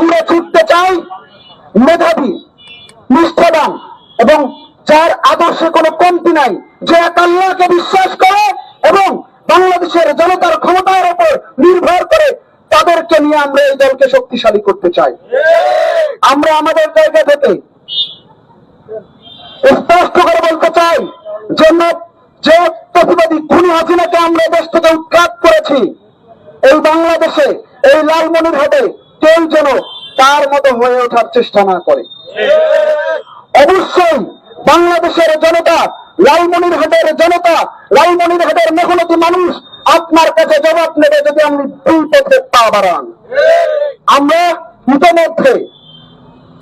আমরা ছুটতে চাই মেধাবী, নিষ্ঠাবান এবং যার আদর্শে কোনো কমতি নাই, যে এক আল্লাহকে বিশ্বাস করে এবং বাংলাদেশের জনতার ক্ষমতার উপর নির্ভর করে তাদেরকে নিয়ে আমরা এই দলকে শক্তিশালী করতে চাই। আমরা আমাদের জায়গা থেকে স্পষ্ট করে বলতে চাই যে যে প্রতিবাদী খুনি হাসিনাকে আমরা দেশ থেকে উৎখাত করেছি, এই বাংলাদেশে এই লালমনির লালমনিরহাটে কেউ যেন তার মতো হয়ে ওঠার চেষ্টা না করে। অবশ্যই বাংলাদেশের জনতা, লালমনিরহাটের জনতা, লালমনিরহাটের মেহনতি মানুষ আপনার কাছে জবাব নেবে যদি আপনি দুই পথে পা বাড়ান। আমরা ইতিমধ্যে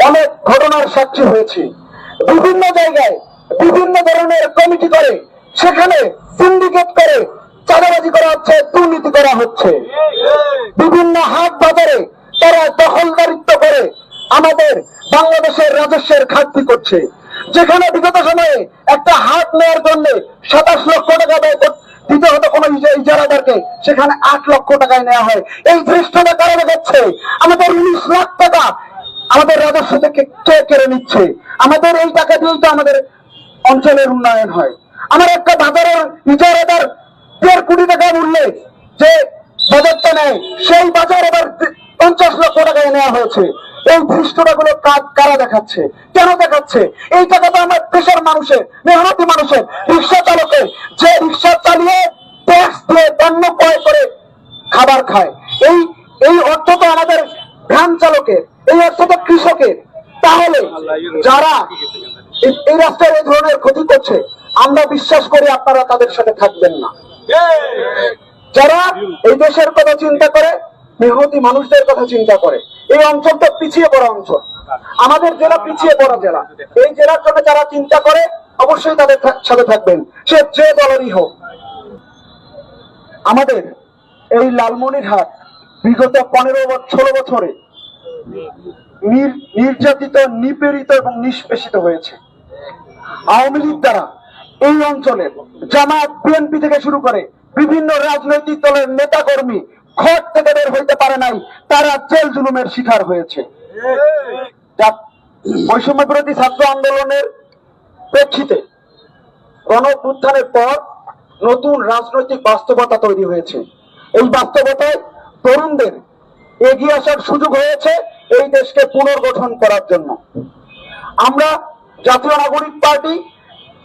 অনেক ঘটনার সাক্ষী হয়েছি। বিভিন্ন জায়গায় বিভিন্ন ধরনের কমিটি করে সেখানে সিন্ডিকেট করে চাঁদাবাজি করা হচ্ছে, দুর্নীতি করা হচ্ছে। বিভিন্ন হাট বাজারে তারা দখলদারিত্ব করে আমাদের বাংলাদেশের রাজস্বের ঘাটতি করছে। যেখানে বিগত সময়ে একটা হাট নেওয়ার জন্য সাতাশ লক্ষ টাকা ব্যয় দিতে হতো কোন ইজারাদারকে, সেখানে আট লক্ষ টাকায় নেওয়া হয়। এই ধৃষ্টতা কারণে যাচ্ছে আমাদের উনিশ লাখ টাকা আমাদের রাজস্ব থেকে কেড়ে নিচ্ছে। আমাদের এই টাকা দিয়েই তো আমাদের অঞ্চলের উন্নয়ন হয়। আমার একটা বাজারের ইজারাদার দেড় কোটি টাকা মূল্যে যে বাজারটা নেয়, সেই বাজার এবার পঞ্চাশ লক্ষ টাকায় নেওয়া হয়েছে। এই ধৃষ্টতা গুলো কারা দেখাচ্ছে? কেন দেখাচ্ছে? এই টাকা তো আমার দেশের মানুষের, মেহনতি মানুষের, রিক্সা চালকের। যে রিক্সা চালিয়ে ট্যাক্স দিয়ে পণ্য ক্রয় করে খাবার খায়, এই এই অর্থ তো আমাদের ভ্যান চালকের, এই অর্থ তো কৃষকের। তাহলে যারা এই- রাস্তার এই ধরনের ক্ষতি করছে, আমরা বিশ্বাস করি আপনারা তাদের সাথে থাকবেন না। যারা এই দেশের কথা চিন্তা করে মেহনতি মানুষদের কথা চিন্তা করে। এই অঞ্চলটা পিছিয়ে পড়া অঞ্চল। আমাদের জেলা পিছিয়ে পড়া জেলা। এই জেলার জন্য যারা চিন্তা করে, অবশ্যই তাদের সাথে থাকবেন। সে যে দলেরই হোক। আমাদের এই লালমনিরহাট বিগত পনেরো ষোলো বছরে নির- নির্যাতিত, নিপীড়িত এবং নিষ্পেষিত হয়েছে। আওয়ামী লীগ দ্বারা এই অঞ্চলের জামাত বিএনপি থেকে শুরু করে বিভিন্ন রাজনৈতিক দলের নেতা কর্মী ঘর থেকে বের হইতে পারে নাই, তারা জেল জুলুমের শিকার হয়েছে। বৈষম্য বিরোধী ছাত্র আন্দোলনের প্রেক্ষিতে গণ উত্থানের পর নতুন রাজনৈতিক বাস্তবতা তৈরি হয়েছে। এই বাস্তবতায় তরুণদের এগিয়ে আসার সুযোগ হয়েছে এই দেশকে পুনর্গঠন করার জন্য। আমরা জাতীয় নাগরিক পার্টি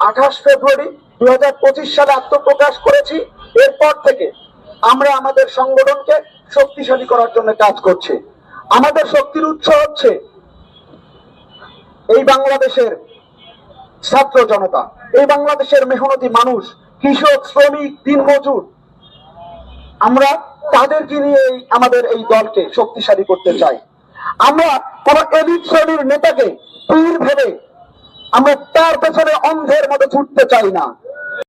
আঠাশ ফেব্রুয়ারি দু হাজার পঁচিশ সালে আত্মপ্রকাশ করেছি, এরপর থেকে আমরা আমাদের সংগঠনকে শক্তিশালী করার জন্য কাজ করছি। আমাদের শক্তির উৎস হচ্ছে এই বাংলাদেশের ছাত্র জনতা। এই বাংলাদেশের মেহনতি মানুষ, কৃষক, শ্রমিক, দিনমজুর। আমরা তাদেরকে নিয়ে আমাদের এই দলকে শক্তিশালী করতে চাই। আমরা কোন এলিট শ্রেণির নেতাকে পীর ভেবে আমরা তার পেছনে অন্ধের মতো ছুটতে চাই না।